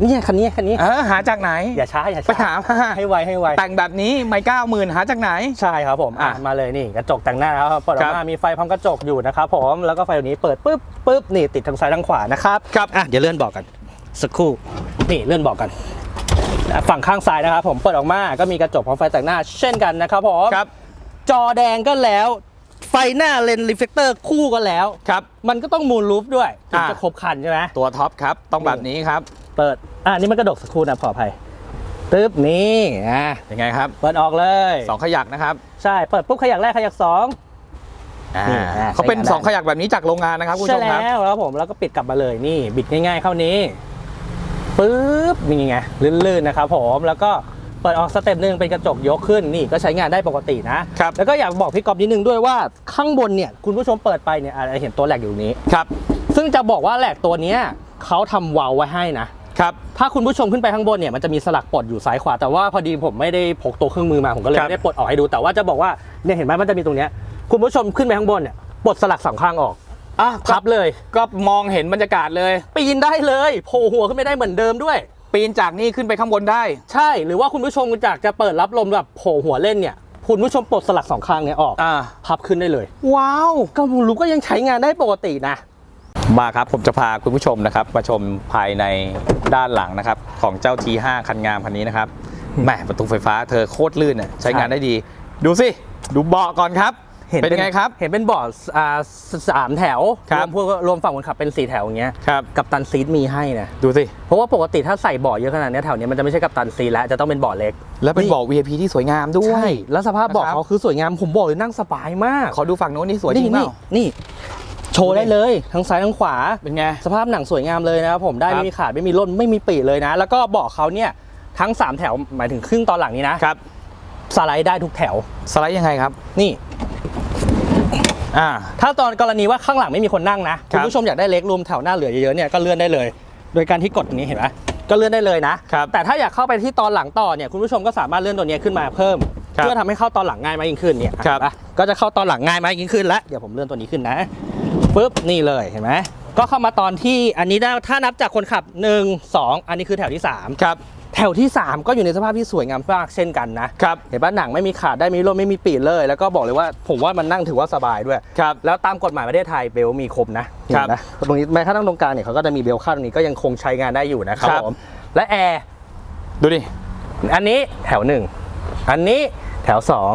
S2: เนี่ยคันนี้คันนี้
S1: เออหาจากไหน
S2: อย่าช้าอย่า
S1: ไป
S2: ช้า
S1: หามา
S2: ให้ไวให้ไว
S1: แต่งแบบนี้ไม่เก้าหมื่นหาจากไหน
S2: ใช่ครับผมอะ
S1: อะ
S2: มาเลยนี่กระจกแต่งหน้านะครับเปิดออ
S1: ครั
S2: ก
S1: บ
S2: มามีไฟพร้อมกระจกอยู่นะครับผมแล้วก็ไฟตัวนี้เปิดปุ๊บปุ๊บนี่ติดทางซ้ายทางขวานะครับ
S1: ครับ
S2: อะเดี๋ยวเลื่อนเบอกกัน สักครู่นี่เลื่อนเบอกกันอะ ฝั่งข้างซ้ายนะครับผมเปิดออกมาก็มีกระจกพร้อมไฟแต่งหน้า เช่นกันนะครับผม
S1: ครับ
S2: จอแดงก็แล้ว ไฟหน้าเลนส์รีเฟกเตอร์คู่ก็แล้ว
S1: ครับ
S2: มันก็ต้องมูลรูฟด้วยถึง
S1: อะ
S2: จะครบคันใช่ไหม
S1: ตัวท็อปครับต้องแบบนี้ครับ
S2: เปิด อะนี่มันกระดกสักครู่นะขออภัยตึ๊บนี่อะ
S1: ยังไงครับ
S2: เปิดออกเลย
S1: สองขยักนะครับ
S2: ใช่ เปิดปุ๊บขยักแรกขยักสอง
S1: อ่า
S2: นี่อะ
S1: เขาเป็น
S2: ใช้งานได้
S1: สองขยักแบบนี้จากโรงงานนะครับคุณผู้
S2: ใช่
S1: ชมครับ
S2: แล้วแล้วผมแล้วก็ปิดกลับมาเลยนี่ บิดง่ายๆเข้านี้ ปึ๊บนี่ไงลื่นๆนะครับผมแล้วก็เปิดออกสเต็ปหนึ่งเป็นกระจกยกขึ้นนี่ก็ใช้งานได้ปกตินะครับแล้วก็อยากบอกพี่กอบนิดนึงด้วยว่าข้างบนเนี่ยคุณผู้ชมเปิดไปเนี่ยอาจจะเห็นตัวแหลกอยู่ตรงนี้
S1: ครับ
S2: ซึ่งจะบอกว่าแหลกตัวเนี้ยเขาทำวาล์วไว้ให้นะ
S1: ครับ
S2: ถ้าคุณผู้ชมขึ้นไปข้างบนเนี่ยมันจะมีสลักปลดอยู่ซ้ายขวาแต่ว่าพอดีผมไม่ได้พกตัวเครื่องมือมาผมก็เลย
S1: ครับ
S2: ไม่ได้ปลดออกให้ดูแต่ว่าจะบอกว่าเนี่ยเห็นไหมมันจะมีตรงเนี้ยคุณผู้ชมขึ้นไปข้างบนเนี่ยปลดสลักสองข้างออก
S1: อะ
S2: พับเลย
S1: ก็มองเห็นบรรยากาศเลย
S2: ปีนได้เลยโผล่หัวขึ้นไปได้เหมือนเดิมด้วย
S1: ปีนจากนี่ขึ้นไปข้างบนได้
S2: ใช่หรือว่าคุณผู้ชมอยากจะเปิดรับลมแบบโผล่หัวเล่นเนี่ยคุณผู้ชมปลดสลักสองข้างเนี่ยออก
S1: อ่า
S2: พับขึ้นได้เลย
S1: ว้าว
S2: ก็รู้ก็ยังใช้งานได้ปกตินะ
S1: มาครับ ผมจะพาคุณผู้ชมนะครับมาชมภายในด้านหลังนะครับ ของเจ้า T5 คันงามคันนี้นะครับแหมประตูไฟฟ้าเธอโคตรลื่นน่ะใช้งานได้ดี ดูสิ ดูเบาะก่อนครับ เป็นไงครับ
S2: เห็นเป็นเบาะอ่าสามแถว
S1: ครั
S2: ร
S1: บ
S2: วมพวกรวมฝั่งคนขับเป็นสี่แถวอย่างเงี้ย
S1: ครับ
S2: กับตันซีทมีให้นะ
S1: ดูสิ
S2: เพราะว่าปกติถ้าใส่เบาะเยอะขนาดเนี้ยแถวเนี้ยมันจะไม่ใช่กับตันซีทแล้วจะต้องเป็นเบาะเล็ก
S1: แล้วเป็นเบาะ VIP ที่สวยงามด้วย
S2: ใช่แล้วสภาพเบาะ
S1: นะครับ
S2: เขาคือสวยงามผมบอกเลยนั่งสบายมาก
S1: ขอดูฝั่งโน้นนี่สวยจริงเป
S2: นี่
S1: ล่า
S2: นี่โชว์ได้เลยทั้งซ้ายทั้งขวา
S1: เป็นไง
S2: สภาพหนังสวยงามเลยนะครับผมได้
S1: ครับ
S2: ไม่มีขาดไม่มีร่นไม่มีปีเลยนะ แล้วก็เบาะเขาเนี่ยทั้ง 3 แถวหมายถึงครึ่งตอนหลังนี้นะครับ สไลด์ได้ทุกแถว
S1: สไลด์ยังไงครับ
S2: นี่
S1: อ่า
S2: ถ้าตอนกรณีว่าข้างหลังไม่มีคนนั่งนะ
S1: ครั
S2: คุณ
S1: บ
S2: ผู้ชมอยากได้เล็กรวมแถวหน้าเหลือเยอะๆเนี่ยก็เลื่อนได้เลย โดยการที่กดตรงนี้เห็นไหมก็เลื่อนได้เลยนะ
S1: ครับ
S2: แต่ถ้าอยากเข้าไปที่ตอนหลังต่อเนี่ยคุณผู้ชมก็สามารถเลื่อนตัวเนี้ยขึ้นมาเพิ่ม
S1: ครับ
S2: เพื่อทำให้เข้าตอนหลังง่ายมากยิ่งขึ้นเนี่ย
S1: ครับ
S2: เห็นปะก็จะเข้าตอนหลังง่ายมากยิ่งขึ้นแล้วเดี๋ยวผมเลื่อนตัวนี้ขึ้นนะปุ๊บนี่เลยเห็นไหมก็เข้ามาตอนที่อันนี้นะถ้านับจากคนขับ 1 2 อันนี้คือแถวที่3
S1: ครับ
S2: แถวที่ 3 ก็อยู่ในสภาพที่สวยงามมากเช่นกันนะครับเห็นปะหนังไม่มีขาดได้มีร่มไม่มีปีดเลย แล้วก็บอกเลยว่าผมว่ามันนั่งถือว่าสบายด้วย
S1: ครับ
S2: แล้วตามกฎหมายประเทศไทยเบลมีครบนะครับเห็นนะตรงนี้แม้กระทั่งตรงกลางเนี่ยเขาก็จะมีเบลคาดตรงนี้ก็ยังคงใช้งานได้อยู่นะครับ
S1: ครับ
S2: ผมและแอร์
S1: ดูดิ
S2: อันนี้แถวหนึ่งอันนี้แถวสอง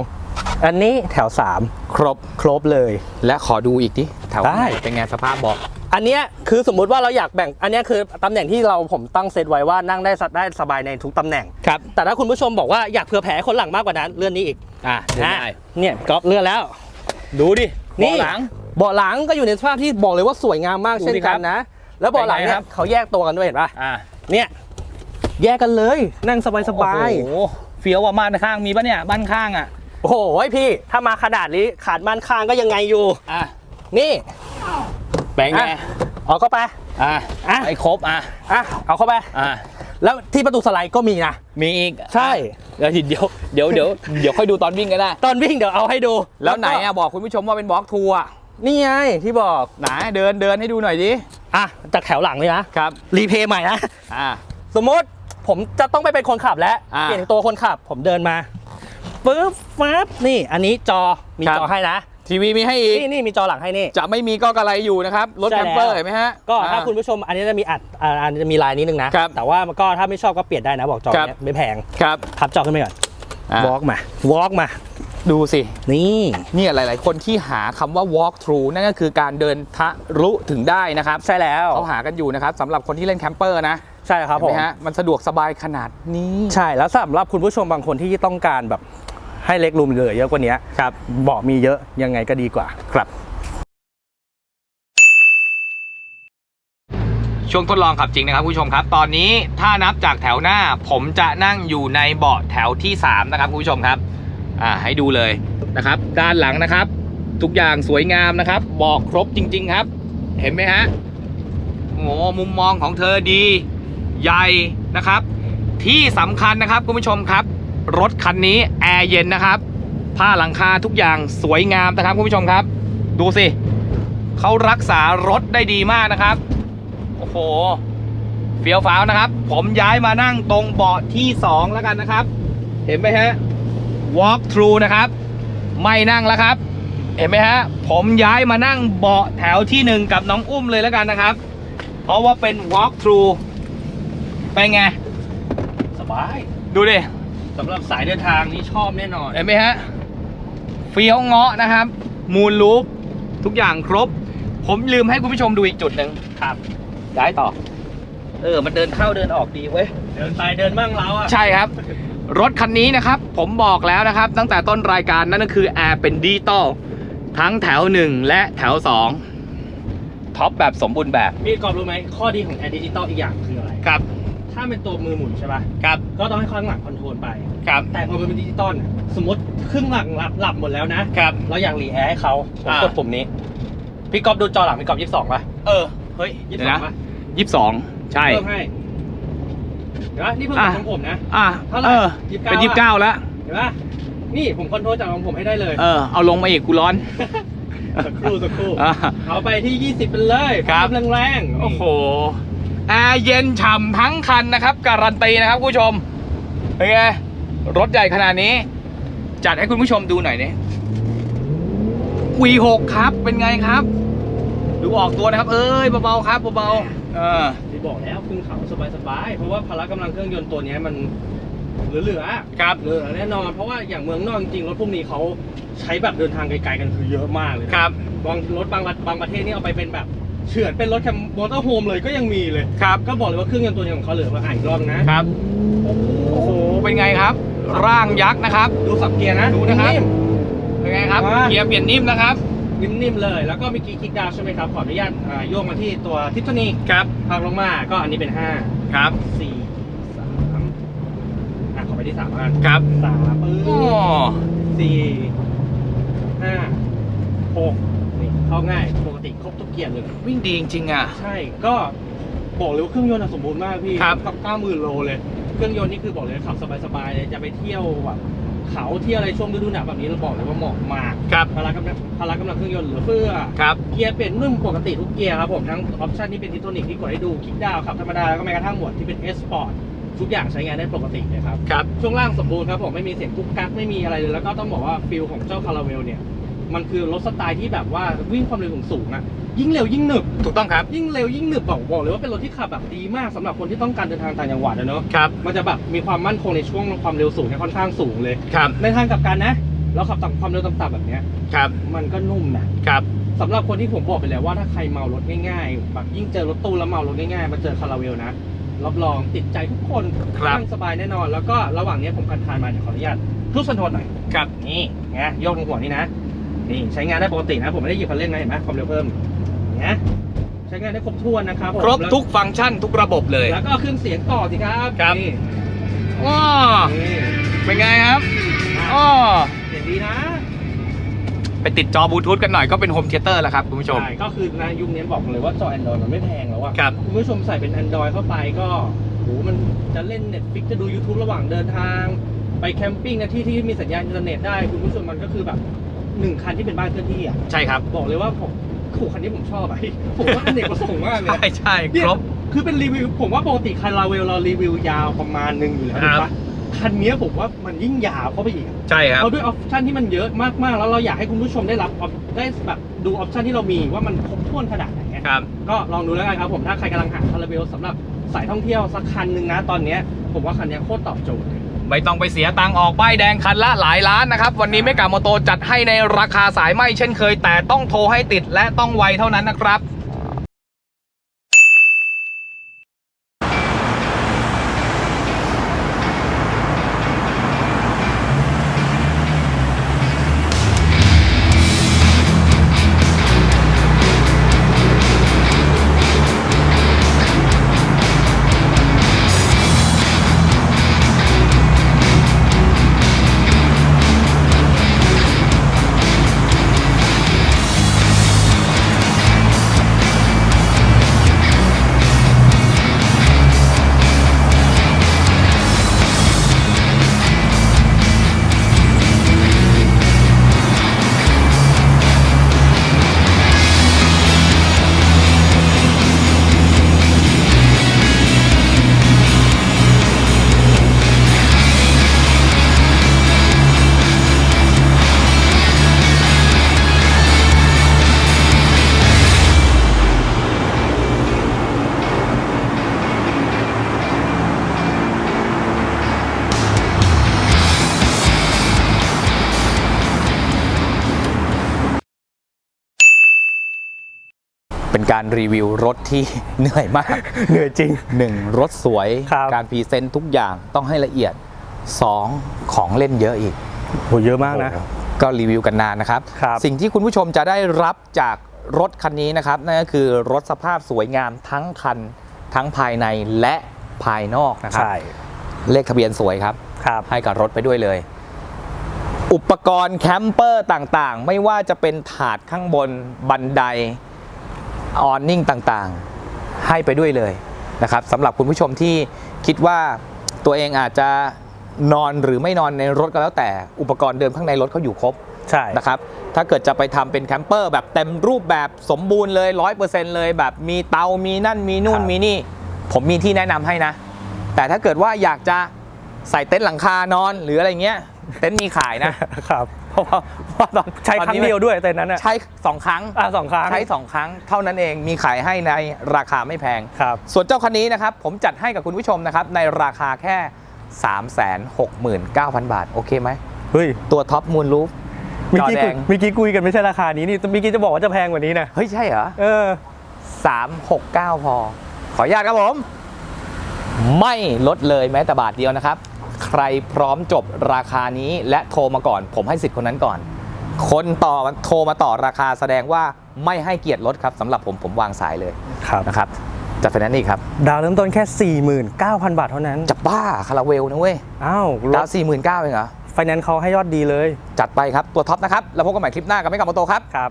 S2: อันนี้แถวสาม
S1: ครบ
S2: ครบเลย
S1: และขอดูอีกดิแถว
S2: ได้
S1: ไหนเป็นไงสภาพเบาะ
S2: อันเนี้ยคือสมมุติว่าเราอยากแบ่ง อันเนี้ยคือตำแหน่งที่เราผมตั้งเซตไว้ว่านั่งได้ได้สบายในทุกตำแหน่ง
S1: ครับ
S2: แต่ถ้าคุณผู้ชมบอกว่าอยากเผื่อแผ่ให้คนหลังมากกว่านั้นเลื่อนนี้อีก
S1: อ่า
S2: นะเนี่ยก๊อฟเลื่อนแล้ว
S1: ดูดิ
S2: นี่
S1: เบาะหลัง
S2: เบาะหลังก็อยู่ในสภาพที่บอกเลยว่าสวยงามมาก
S1: ดู
S2: เช่น
S1: สิค
S2: กั
S1: รั
S2: น
S1: บ
S2: นะ แล้วเบาะหลัง
S1: เป็นไง
S2: เนี่
S1: ครั
S2: ย
S1: บ
S2: เขาแยกตัวกันด้วยเห็นปะ
S1: อ่า
S2: เนี่ยแยกกันเลยนั่งสบายสบาย
S1: โอ้โหเฟี้ยวว่าม่านข้างมีปะเนี่ยบ้านข้างอะ
S2: โอ้โหพี่ ถ้ามาขนาดนี้ขาดม่านข้างก็ยังไงอยู่
S1: อะ
S2: นี่
S1: แปลงไง
S2: อะเอาเข้าไป
S1: อะ
S2: อะ
S1: ไอ้ครบอะ
S2: อะเอาเข้าไป
S1: อะ
S2: แล้วที่ประตูสไลด์ก็มีนะ
S1: มีอีก
S2: ใช่
S1: เดี๋ยวเดี๋ยวเดี๋ยวเดี๋ยวเดี๋ยวค่อยดูตอนวิ่งก็ได้
S2: ตอนวิ่งเดี๋ยวเอาให้ดู
S1: แล้วไหน
S2: ก็
S1: อะบอกคุณผู้ชมว่าเป็นบล็อกทัวร์
S2: นี่ไงที่บอก
S1: ไหนเดินเดินให้ดูหน่อยดิ
S2: อะจากแถวหลังเลยนะครับรีเพย์ใหม่นะ
S1: อ่า
S2: สมมติผมจะต้องไปเป็นคนขับแล้ว
S1: อ่า
S2: เปลี่ยนตัวคนขับ ผมเดินมาปึ๊บปั๊บนี่อันนี้จอมี
S1: ครับ
S2: จอให้นะ
S1: ทีวีมีให้อีก
S2: นี่นี่มีจอหลังให้นี่
S1: จะไม่มีก็กระไรอยู่นะครับ รถ
S2: ใช่
S1: แคมเปอร์
S2: แล้ว
S1: เห็นไหมฮะ
S2: ก็ถ้า
S1: อ่
S2: คุณผู้ชมอันนี้จะมีอัดอ่าอันนี้จะมีลายนิดนึงนะ
S1: ครับ
S2: แต่ว่าก็ถ้าไม่ชอบก็เปลี่ยนได้นะบอกจอ
S1: ครับ
S2: เนี้ยไม่แพง
S1: ครับ
S2: พับจอขึ้นไปก่อน
S1: อะ
S2: วอล์กมาวอล์กมา
S1: ดูสิ
S2: นี่
S1: เนี่ยหลาย ๆ คนที่หาคำว่า walk through นั่นก็คือการเดินทะลุถึงได้นะครับ
S2: ใช่แล้ว
S1: เขาหากันอยู่นะครับสำหรับคนที่เล่นแคมเปอร์นะ
S2: ใช่ครับผ
S1: เห็น
S2: ม
S1: ไหมฮะมันสะดวกสบายขนาดนี้
S2: ใช่แล้วสำหรับคุณผู้ชมบางคนที่ต้องการแบบ ให้เล็กรูมเหลือเยอะกว่านี้
S1: ครับ
S2: เบาะมีเยอะยังไงก็ดีกว่า
S1: ครับ ช่วงทดลองขับจริงนะครับคุณผู้ชมครับ ตอนนี้ถ้านับจากแถวหน้า ผมจะนั่งอยู่ในเบาะแถวที่ 3 นะครับคุณผู้ชมครับอ่าให้ดูเลยนะครับ ด้านหลังนะครับ ทุกอย่างสวยงามนะครับเบอกครบจริง ๆ ครับ เห็นไหมฮะโอ้โหมุมมองของเธอดี ใหญ่นะครับ ที่สำคัญนะครับคุณผู้ชมครับ รถคันนี้แอร์เย็นนะครับ ผ้าหลังคาทุกอย่างสวยงามนะครับคุณผู้ชมครับ ดูสิเขารักษารถได้ดีมากนะครับ โอ้โห เฟี้ยวฟ้าวนะครับ ผมย้ายมานั่งตรงเบาะที่ 2 แล้วกันนะครับ เห็นไหมฮะ walk through นะครับ ไม่นั่งแล้วครับ เห็นไหมฮะ ผมย้ายมานั่งเบาะแถวที่ 1 กับน้องอุ้มเลยแล้วกันนะครับ เพราะว่าเป็น walk through เป็นไง
S2: สบาย
S1: ดูดิ
S2: สำหรับสายเดินทางนี่ชอบแน่นอน
S1: เห็นไหมฮะเฟี้ยวเงาะนะครับ มูลลูปทุกอย่างครบ ผมลืมให้คุณผู้ชมดูอีกจุดหนึ่ง
S2: ครับ
S1: ย้ายต่อ เออ มันเดินเข้าเดินออกดีเว้ย
S2: เดินไปเดินบ้างเราอะ
S1: ใช่ครับ รถคันนี้นะครับ ผมบอกแล้วนะครับ ตั้งแต่ต้นรายการนั่นก็คือแอร์เป็นดิจิตอลทั้งแถว 1 และแถว 2 ท็อปแบบสมบูรณ์แบบ
S2: มีกรอบรู้ไหมข้อดีของแอร์ดิจิตอลอีกอย่างคืออะไร
S1: ครับ
S2: ถ้าเป็นตัวมือหมุนใช่ป่ะ
S1: ครับ
S2: ก็ต้องให้ข้างหลังคอนโทรลไป
S1: ครับ
S2: แต่พอมันเป็นดิจิตอลเนี่ยสมมติครึ่งหลังหลับหลับหมดแล้วนะ
S1: ครับ
S2: เราอยากรีแอร์ให้เขาผม
S1: อ่าก
S2: กดปุ่มนี้ พี่ก๊อฟดูจอหลังพี่ก๊อฟยี่สิบสองป่ะ
S1: เออ เฮ้ย
S2: ยี่
S1: เดี๋
S2: สิ
S1: ย
S2: บ
S1: ว
S2: สอง
S1: นะ
S2: ป่ะ
S1: ยี่สิบสองใช่
S2: เพิ่มให้เห็นป่ะนี่เพิ่ม
S1: อะ
S2: ของผมนะ
S1: อะ
S2: เท่าไหร่
S1: เออ
S2: 29
S1: เป็นยี่สิบเก้าแล้ว
S2: เห็นป่ะนี่ผมคอนโทรลจากของผมให้ได้เลย
S1: เออ เอาลงมาอีกกูร้อน
S2: สักครู่สักครู่
S1: อะ
S2: เอาไปที่ 20 เป็นเลย
S1: ครับ
S2: แรงแรงๆ
S1: โอ้โห แอร์เย็นฉ่ำทั้งคันนะครับ การันตีนะครับคุณผู้ชมเป็นไงรถใหญ่ขนาดนี้ จัดให้คุณผู้ชมดูหน่อยนี่ V6 ครับเป็นไงครับ ดูออกตัวนะครับ เอ้ยเบาๆครับเบาๆเออ
S2: ที่บอกแล้วขึ้นเขาสบายๆเพราะว่าพละกำลังเครื่องยนต์ตัวเนี้ยมันเหลือๆอะ
S1: ครับ
S2: เหลือแน่นอน เพราะว่าอย่างเมืองนอกจริงๆรถพวกนี้เขาใช้แบบเดินทางไกลๆกันคือเยอะมากเลยนะครับบางรถบางประบางประเทศนี่เอาไปเป็นแบบ เฉือนเป็นรถแคมมอเตอร์โฮมเลยก็ยังมีเลย
S1: ครับ
S2: ก็บอกเลยว่าเครื่องยนต์ตัวนี้ของเขาเหลือมาอ่านอีกรอบนะครับ
S1: โอ้โห เป็นไงครับ ร่างยักษ์นะครับ
S2: ดูสับเกียร์นะ
S1: ดูนะครับ
S2: นิ่ม
S1: เป็นไงครับ
S2: อ่า
S1: เกียร์เปลี่ยนนิ่มนะครับ
S2: ๆนิ่มๆเลย แล้วก็เมื่อกี้คลิกดาวน์ใช่ไหมครับ ขออนุญาตอ่าโยกมาที่ตัวทิฟฟานี่
S1: ครับ
S2: พักลงมา ก็อันนี้เป็นห้า
S1: ครับ
S2: สี่สามอะขอไปที่สามแล้วกัน
S1: ครับ
S2: สามปึ๊
S1: โอ้
S2: บสี่ห้าหกนี่ เข้าง่ายปกติครบทุกเกียร์เลย
S1: วิ่งดีจริงๆอะ
S2: ใช่ก็บอกเลยว่าเครื่องยนต์อะสมบูรณ์มากพี่
S1: ครับ
S2: กับเก้าหมื่นโลเลย เครื่องยนต์นี่คือบอกเลยขับสบายๆเลยจะไปเที่ยวแบบเขาเที่ยวอะไรช่วงฤดูหนาวแบบนี้เราบอกเลยว่าเหมาะมาก
S1: ครับ
S2: พละกำลังพละกำลังเครื่องยนต์เหลือเฟือ
S1: ครับ
S2: เกียร์เปลี่ยนนุ่มปกติทุกเกียร์ครับผมทั้งออปชันที่เป็นทิโทนิกที่กดให้ดูคลิกดาวน์ขับธรรมดาแล้วก็แม้กระทั่งโหมดที่เป็น S Sport ทุกอย่างใช้งานได้ปกติเลยครับ
S1: ครับ
S2: ช่วงล่างสมบูรณ์ครับผมไม่มีเสียงกุ๊กกักไม่มีอะไรเลย แล้วก็ต้องบอกว่าฟิลของเจ้าคาราเวลเนี่ย มันคือรถสไตล์ที่แบบว่าวิ่งความเร็วสูงๆอะยิ่งเร็วยิ่งหนึบ
S1: ถูกต้องครับ
S2: ยิ่งเร็วยิ่งหนึบบอกบอกเลยว่าเป็นรถที่ขับแบบดีมากสำหรับคนที่ต้องการเดินทางต่างจังหวัดนะเนอะ
S1: ครับ
S2: มันจะแบบมีความมั่นคงในช่วงความเร็วสูงเนี่ยค่อนข้างสูงเลย
S1: ครับ
S2: ในทางกลับกันนะ เราขับต่ำความเร็วต่ำๆแบบเนี้ย
S1: ครับ
S2: มันก็นุ่มนะครับ สำหรับคนที่ผมบอกไปแล้วว่าถ้าใครเมารถง่ายๆแบบยิ่งเจอรถตู้แล้วเมารถง่ายๆมาเจอคาราเวลนะรับรองติดใจทุกคน
S1: ครับ
S2: นั่งสบายแน่นอน แล้วก็ระหว่างเนี้ยผมคันทานมาเดี๋ยวขออนุญาตทุบสันโทนหน่อย
S1: ครับ
S2: นี่ไงโยกลงหัวนี่นะ นี่ใช้งานได้ปกตินะผมไม่ได้หยิบคันเร่งนะเห็นไหมความเร็วเพิ่มนะใช้งานได้ครบถ้วนนะครับผม
S1: ครบทุกฟังก์ชันทุกระบบเลย
S2: แล้วก็เครื่องเสียงต่อสิครับ
S1: ครับ
S2: นี่
S1: ว้า
S2: นี่
S1: เป็นไงครับอ้อ
S2: เสียงดีนะ
S1: ไปติดจอบลูทูธกันหน่อยก็เป็นโฮมเทเตอร์แล้วครับคุณผู้ชม
S2: ใช่ก็คือนะยุคนี้บอกเลยว่าจอ Android มันไม่แพงแล้วอะ
S1: ครับ
S2: คุณผู้ชมใส่เป็น Android เข้าไปก็โหมันจะเล่น Netflix จะดู YouTube ระหว่างเดินทาง ไปแคมปิ้งนะที่ที่มีสัญญาณอินเทอร์เน็ตได้คุณผู้ชมมันก็คือแบบ หนึ่งคันที่เป็นบ้านเคลื่อนที่อะ
S1: ใช่ครับ
S2: บอกเลยว่าผมขู่คันนี้ผมชอบอะผมว่าอเนกประสงค์มากเลย
S1: ใช่ใช่
S2: เนี่ย
S1: ครบ
S2: คือเป็นรีวิวผมว่าปกติคันลาเวลเรารีวิวยาวประมาณหนึ่งอยู่แล้ว
S1: ครั
S2: ถู
S1: บ
S2: กปะคันนี้ผมว่ามันยิ่งยาวเข้าไปอีกอะ
S1: ใช่ครับ
S2: เราด้วยออปชันที่มันเยอะมากๆ แล้วเราอยากให้คุณผู้ชมได้รับ op- ได้แบบดูออปชันที่เรามีว่ามันครบถ้วนขนาดไหนอะ
S1: ครับ
S2: ก็ลองดูแล้วกันครับผมถ้าใครกำลังหาคาราเบลสำหรับสายท่องเที่ยวสักคันหนึ่งนะตอนเนี้ยผมว่าคันเนี้ยโคตรตอบโจทย์เลย
S1: ไม่ต้องไปเสียตังค์ออกป้ายแดงคันละหลายล้านนะครับ วันนี้เมกาโมโตจัดให้ในราคาสายไหมเช่นเคย แต่ต้องโทรให้ติดและต้องไวเท่านั้นนะครับ การรีวิวรถที่เหนื่อยมาก
S2: เหนื่อยจริง
S1: หนึ่งรถสวย
S2: ครับ
S1: การพรีเซนต์ทุกอย่างต้องให้ละเอียด 2 ของเล่นเยอะอีก
S2: โหเยอะมากนะ
S1: ก็รีวิวกันนานนะครับ
S2: ครับ
S1: สิ่งที่คุณผู้ชมจะได้รับจากรถคันนี้นะครับ นั่นก็คือรถสภาพสวยงามทั้งคัน ทั้งภายในและภายนอกนะครับ
S2: ใช่
S1: เลขทะเบียนสวยครับ
S2: ครับ
S1: ให้กับรถไปด้วยเลย อุปกรณ์แคมเปอร์ต่างๆ ไม่ว่าจะเป็นถาดข้างบนบันได ออนนิ่งต่างๆ ให้ไปด้วยเลยนะครับสำหรับคุณผู้ชมที่คิดว่าตัวเองอาจจะนอนหรือไม่นอนในรถก็แล้วแต่อุปกรณ์เดิมข้างในรถเขาอยู่ครบ
S2: ใช่
S1: นะครับถ้าเกิดจะไปทำเป็นแคมเปอร์แบบเต็มรูปแบบสมบูรณ์เลย 100%เลย แบบมีเตา มีนั่นมีนู่นมีนี่ ผมมีที่แนะนำให้นะ แต่ถ้าเกิดว่าอยากจะใส่เต็นท์หลังคานอนหรืออะไรเงี้ย เต็นท์มีขายนะ
S2: ครับ
S1: เพราะว่าเพราะตอน
S2: ใช้
S1: ตอน
S2: ครั้ง
S1: นี้
S2: เดียวด้วยแต่นั้นอะ
S1: ใช้สองครั้ง
S2: อะสองครั้ง
S1: ใช้สองครั้ง เท่านั้นเองมีขายให้ในราคาไม่แพง
S2: ครับ
S1: ส่วนเจ้าคันนี้นะครับ ผมจัดให้กับคุณผู้ชมนะครับ ในราคาแค่ 369,000 บาท โอเคไหม
S2: เฮ้ย
S1: ตัวท็อปมูลรูฟ
S2: เมื่
S1: จ
S2: อ
S1: อ
S2: กี้
S1: แด
S2: คุย
S1: ง
S2: เมื่อกี้คุยกันไม่ใช่ราคานี้นี่เมื่อกี้จะบอกว่าจะแพงกว่านี้นะ
S1: เฮ้ยใช่เหรอ
S2: เออ
S1: 369พอ ขออนุญาตครับผม ไม่ลดเลยแม้แต่บาทเดียวนะครับ ใครพร้อมจบราคานี้และโทรมาก่อน ผมให้สิทธิ์คนนั้นก่อน คนต่อโทรมาต่อราคาแสดงว่าไม่ให้เกียรติลดครับสำหรับผมผมวางสายเลย
S2: ครับ
S1: นะครับจัดไฟแนนซ์นี่ครับ
S2: ดาวเริ่มต้นแค่ 49,000 บาทเท่านั้น
S1: จะบ้าคาราเวลนะเว้ย
S2: อ้าวร
S1: ดาว
S2: ถ
S1: สี่หมื่นเก้าเองเหรอ
S2: ไฟแนนซ์เขาให้ยอดดีเลย
S1: จัดไปครับตัวท็อปนะครับ แล้วพบกันใหม่คลิปหน้ากับไม่กับมอโตครับ
S2: ครับ